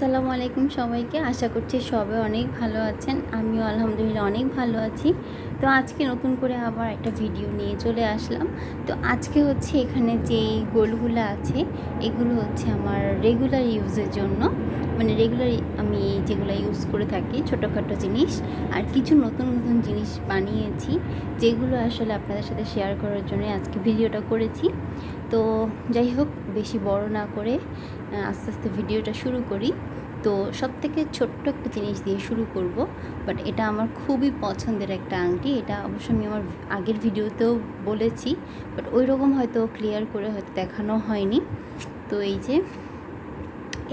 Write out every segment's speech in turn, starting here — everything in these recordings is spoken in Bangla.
আসসালামু আলাইকুম সবাইকে। আশা করছি সবাই অনেক ভালো আছেন। আমিও আলহামদুলিল্লাহ অনেক ভালো আছি। তো আজকে নতুন করে আবার একটা ভিডিও নিয়ে চলে আসলাম। তো আজকে হচ্ছে এখানে যে গোলগুলো আছে, এগুলো হচ্ছে আমার রেগুলার ইউজের জন্য। মানে রেগুলার আমি যেগুলো ইউজ করে থাকি, ছোটোখাটো জিনিস। আর কিছু নতুন নতুন জিনিস বানিয়েছি, যেগুলো আসলে আপনাদের সাথে শেয়ার করার জন্য আজকে ভিডিওটা করেছি। তো যাই হোক, বেশি বড় না করে আস্তে আস্তে ভিডিওটা শুরু করি। তো সব থেকে ছোট্ট একটা জিনিস দিয়ে শুরু করব বাট এটা আমার খুবই পছন্দের একটা আংটি। এটা অবশ্য আমি আমার আগের ভিডিওতেও বলেছি বাট ওই রকম হয়তো ক্লিয়ার করে হয়তো দেখানো হয়নি। তো এই যে,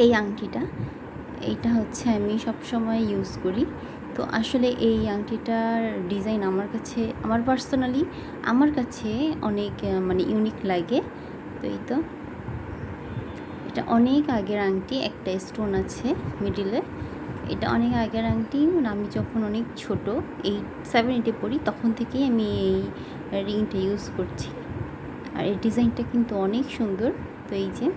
এই আংটিটা, এইটা হচ্ছে আমি সব সময় ইউজ করি। তো আসলে এই আংটিটার ডিজাইন আমার কাছে, আমার পার্সোনালি আমার কাছে অনেক মানে ইউনিক লাগে। তো এই তো। এটা অনেক আগের আংটি, একটা স্টোন আছে মিডিলে এটা অনেক আগের আংটি মানে আমি যখন অনেক ছোট, এই সেভেন এইটে পড়ি, তখন থেকেই আমি এই রিংটা ইউজ করছি। আর এই ডিজাইনটা কিন্তু অনেক সুন্দর, তো এই যে,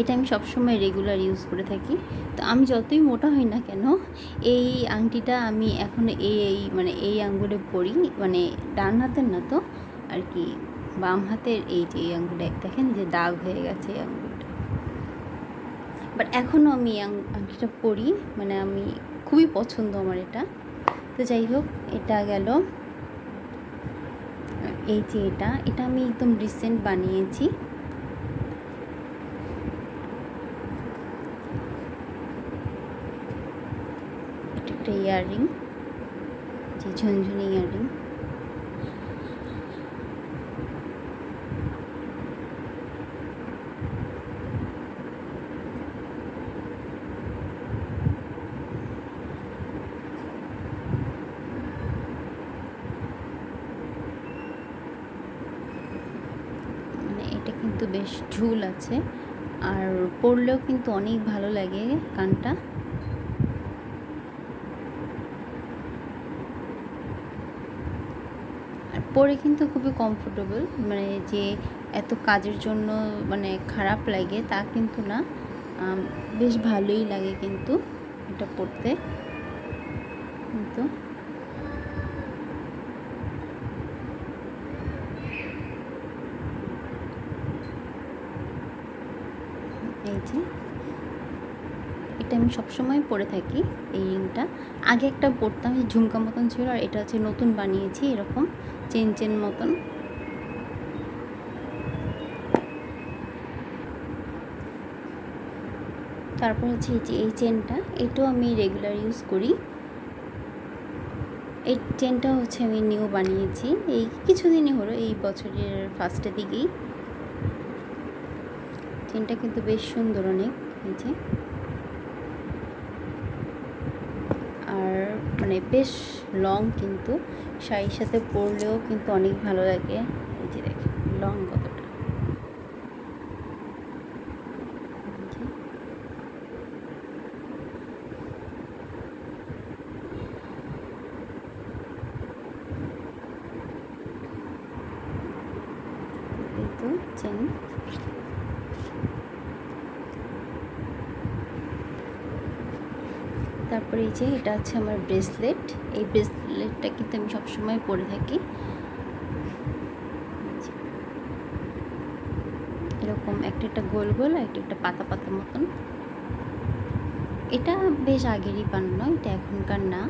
এটা আমি সবসময় রেগুলার ইউজ করে থাকি। তো আমি যতই মোটা হই না কেন, এই আংটিটা আমি এখন এই মানে এই আঙ্গুলে পরি মানে ডান হাতের না তো, আর কি বাম হাতের এই যে এই আঙ্গুলে। দেখেন যে দাগ হয়ে গেছে এই আঙ্গুলটা বাট এখনও আমি আংটিটা পরি মানে আমি খুবই পছন্দ আমার এটা। তো যাই হোক, এটা গেল। এই যে এটা এটা আমি একদম রিসেন্ট বানিয়েছি। একটা ইয়াররিং যে ঝুনঝুনি ইয়াররিং মানে এটা কিন্তু বেশ ঝুল আছে। আর পরলেও কিন্তু অনেক ভালো লাগে কানটা আর পরে কিন্তু খুবই কমফোর্টেবল মানে যে এত কাজের জন্য মানে খারাপ লাগে তা কিন্তু না। বেশ ভালোই লাগে কিন্তু এটা পরতে কিন্তু এই যে এটা আমি সবসময় পরে থাকি এই রিংটা। আগে একটা পরতাম ঝুমকা মতন ছিল, আর এটা হচ্ছে নতুন বানিয়েছি, এরকম চেন চেন মতন। তারপর হচ্ছে এই যে, এই চেনটা, এটাও আমি রেগুলার ইউজ করি। এই চেনটা হচ্ছে আমি নিউ বানিয়েছি, এই কিছুদিনই হলো, এই বছরের ফার্স্টের দিকেই। চেনটা কিন্তু বেশ সুন্দর অনেক, এই যে। আর মানে বেশ লং কিন্তু, শাড়ির সাথে পরলেও কিন্তু অনেক ভালো লাগে। এই যে দেখেন লং কতটা এই যে। এই তো চেন তারপরে এই যে এটা হচ্ছে আমার ব্রেসলেট এই ব্রেসলেটটা কিন্তু আমি সবসময় পরে থাকি। এরকম একটা একটা গোল গোল, একটা একটা পাতা পাতা মতন। এটা বেশ আগেরই বানানো, এটা এখনকার না।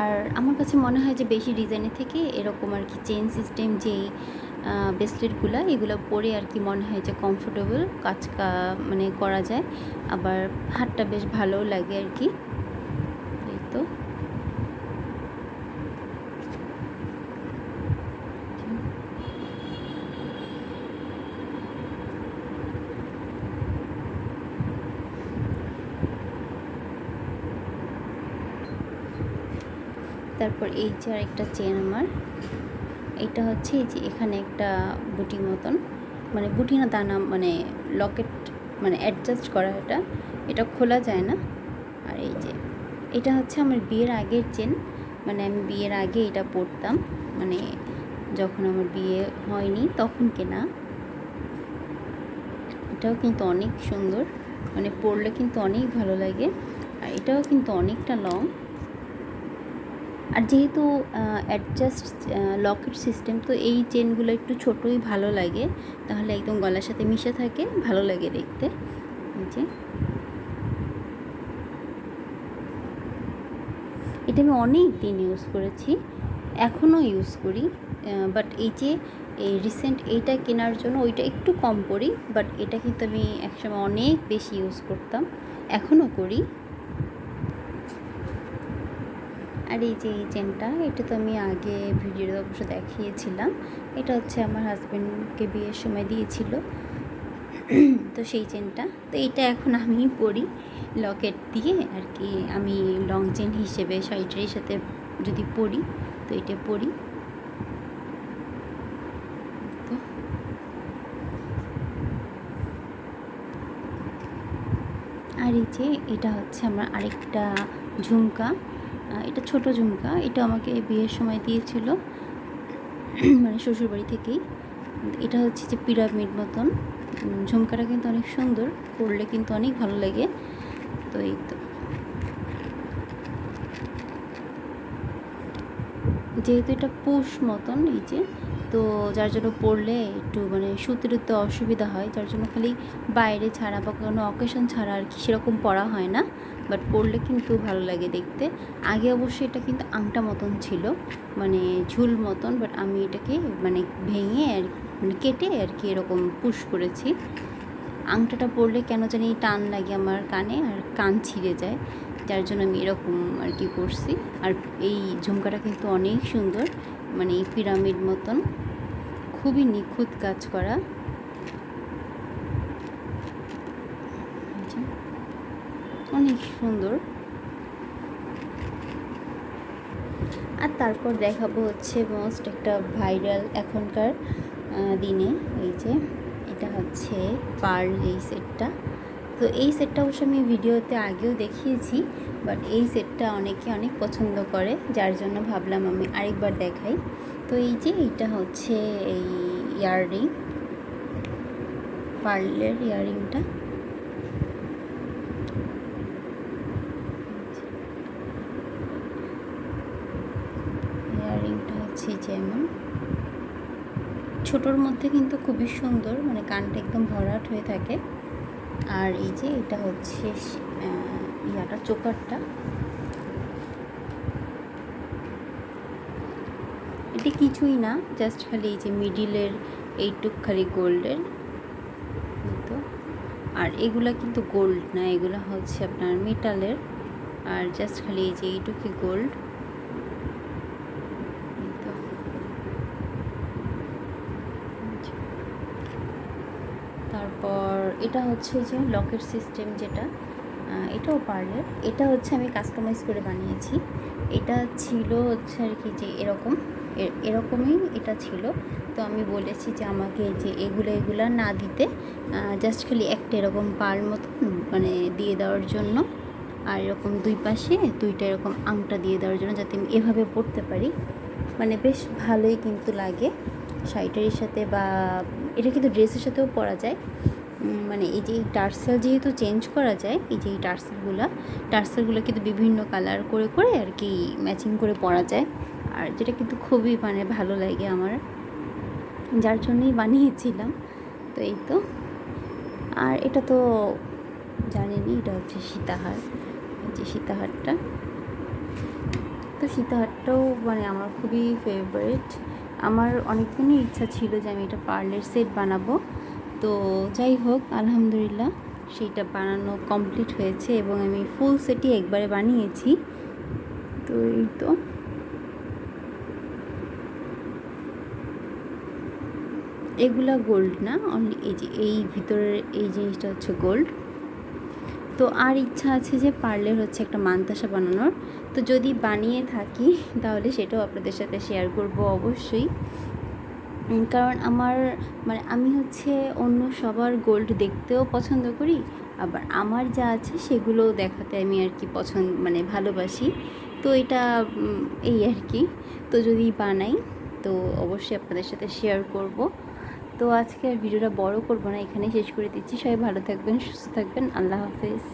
আর আমার কাছে মনে হয় যে বেশি ডিজাইনের থেকে এরকম আর কি চেন সিস্টেম যে ব্রেসলেটগুলো এগুলো পরে আর কি মনে হয় যে কমফোর্টেবল কাজ মানে করা যায়। আবার হাতটা বেশ ভালোও লাগে আর কি। এই তো। তারপর এই যে আরেকটা চেন আমার। এটা হচ্ছে যে এখানে একটা বুটি মতন মানে বুটি না দানা মানে লকেট মানে অ্যাডজাস্ট করা এটা এটা খোলা যায় না। আর এই যে, এটা হচ্ছে আমার বিয়ের আগের চেন মানে আমি বিয়ের আগে এটা পরতাম মানে যখন আমার বিয়ে হয়নি, তখন কেনা। এটাও কিন্তু অনেক সুন্দর মানে পরলে কিন্তু অনেক ভালো লাগে, আর এটাও কিন্তু অনেকটা লং। আর যেহেতু অ্যাডজাস্ট লকেট সিস্টেম তো এই চেনগুলো একটু ছোটোই ভালো লাগে। তাহলে একদম গলার সাথে মিশে থাকে, ভালো লাগে দেখতে। যে। এটা আমি অনেক দিন ইউজ করেছি, এখনও ইউজ করি বাট এই যে, এই রিসেন্ট এইটা কেনার জন্য ওইটা একটু কম করি বাট এটা কিন্তু আমি একসময় অনেক বেশি ইউজ করতাম, এখনও করি। আর এই যে এই চেনটা এটা তো আমি আগে ভিডিওতে অবশ্য দেখিয়েছিলাম। এটা হচ্ছে আমার হাজব্যান্ডকে বিয়ের সময় দিয়েছিল। তো সেই চেনটা তো এটা এখন আমি পরি লকেট দিয়ে আর কি, আমি লং চেন হিসেবে শাড়িটারির সাথে যদি পরি তো এটা পরি আর এই যে এটা হচ্ছে আমার আরেকটা ঝুমকা। এটা ছোট ঝুমকা, এটা আমাকে বিয়ের সময় দিয়েছিল মানে শ্বশুরবাড়ি থেকেই। এটা হচ্ছে যে পিরামিড মতন। ঝুমকাটা কিন্তু অনেক সুন্দর, পরলে কিন্তু অনেক ভালো লাগে। তো এই তো। যেহেতু এটা পুষ মতন, এই যে, তো যার জন্য পড়লে একটু মানে সুতি টুতে অসুবিধা হয়, যার জন্য খালি বাইরে ছাড়া বা কোনো অকেশন ছাড়া আর কি সেরকম পড়া হয় না। বাট পরলে কিন্তু ভালো লাগে দেখতে। আগে অবশ্যই এটা কিন্তু আংটা মতন ছিল মানে ঝুল মতন বাট আমি এটাকে মানে ভেঙে আর মানে কেটে আর কি এরকম পুশ করেছি। আংটাটা পরলে কেন জানি টান লাগে আমার কানে আর কান ছিঁড়ে যায়, যার জন্য আমি এরকম আর কি করছি। আর এই ঝুমকাটা কিন্তু অনেক সুন্দর মানে পিরামিড মতন। খুবই নিখুঁত কাজ করা। অনেক সুন্দর। আর তারপর দেখাবো হচ্ছে মোস্ট একটা ভাইরাল এখনকার দিনে। এই যে, এটা হচ্ছে পার্ল এই সেটটা তো এই সেটটা অবশ্য আমি ভিডিওতে আগেও দেখিয়েছি বাট এই সেটটা অনেকে অনেক পছন্দ করে, যার জন্য ভাবলাম আমি আরেকবার দেখাই। তো এই যে, এইটা হচ্ছে এই ইয়াররিং পার্লের ইয়াররিংটা যেমন ছোটোর মধ্যে কিন্তু খুবই সুন্দর মানে কানটা একদম ভরাট হয়ে থাকে। আর এই যে এটা হচ্ছে ইয়াটা, চোকারটা। এটা কিছুই না জাস্ট খালি এই যে মিডিলের এইটুক খালি গোল্ডের। তো। আর এগুলা কিন্তু গোল্ড না, এগুলো হচ্ছে আপনার মেটালের। আর জাস্ট খালি এই যে এইটুকু গোল্ড তারপর এটা হচ্ছে যে লকের সিস্টেম যেটা এটাও পার্লের এটা হচ্ছে আমি কাস্টমাইজ করে বানিয়েছি। এটা ছিল হচ্ছে আর কি যে এরকম এরকমই এটা ছিল। তো আমি বলেছি যে আমাকে যে এগুলো এগুলো না দিতে জাস্ট খালি একটা এরকম পার মতো মানে দিয়ে দেওয়ার জন্য। আর এরকম দুই পাশে দুইটা এরকম আংটা দিয়ে দেওয়ার জন্য যাতে আমি এভাবে পড়তে পারি। মানে বেশ ভালোই কিন্তু লাগে। শাড়িটারির সাথে বা, এটা কিন্তু ড্রেসের সাথেও পরা যায়। মানে এই যে টার্সেল যেহেতু চেঞ্জ করা যায়, এই যে এই টার্সেলগুলো টার্সেলগুলো কিন্তু বিভিন্ন কালার করে করে আর কি ম্যাচিং করে পরা যায়। আর যেটা কিন্তু খুবই মানে ভালো লাগে আমার, যার জন্যই বানিয়েছিলাম। তো এই তো। আর এটা তো জানেনি এটা হচ্ছে সীতাহার যে সীতাহারটা। তো সীতাহারটাও মানে আমার খুবই ফেভারিট আমার অনেক ইচ্ছা ছিল যে আমি এটা পার্লের সেট বানাবো। তো যাই হোক, আলহামদুলিল্লাহ সেইটা বানানো কমপ্লিট হয়েছে এবং আমি ফুল সেটি একবারে বানিয়েছি। তো এই তো। এগুলা গোল্ড না অনলি এই যে, এই ভিতরের এই জিনিসটা হচ্ছে গোল্ড তো আর ইচ্ছা আছে যে পার্লের হচ্ছে একটা মান্তাসা বানানোর। তো যদি বানিয়ে থাকি, তাহলে সেটাও আপনাদের সাথে শেয়ার করব অবশ্যই। কারণ আমার মানে আমি হচ্ছে অন্য সবার গোল্ড দেখতেও পছন্দ করি, আবার আমার যা আছে সেগুলোও দেখাতে আমি আর কি পছন্দ মানে ভালোবাসি। তো এটা এই আর কি। তো যদি বানাই, তো অবশ্যই আপনাদের সাথে শেয়ার করব। তো আজকে আর ভিডিওটা বড় করব না, এখানেই শেষ করে দিচ্ছি। সবাই ভালো থাকবেন, সুস্থ থাকবেন। আল্লাহ হাফেজ।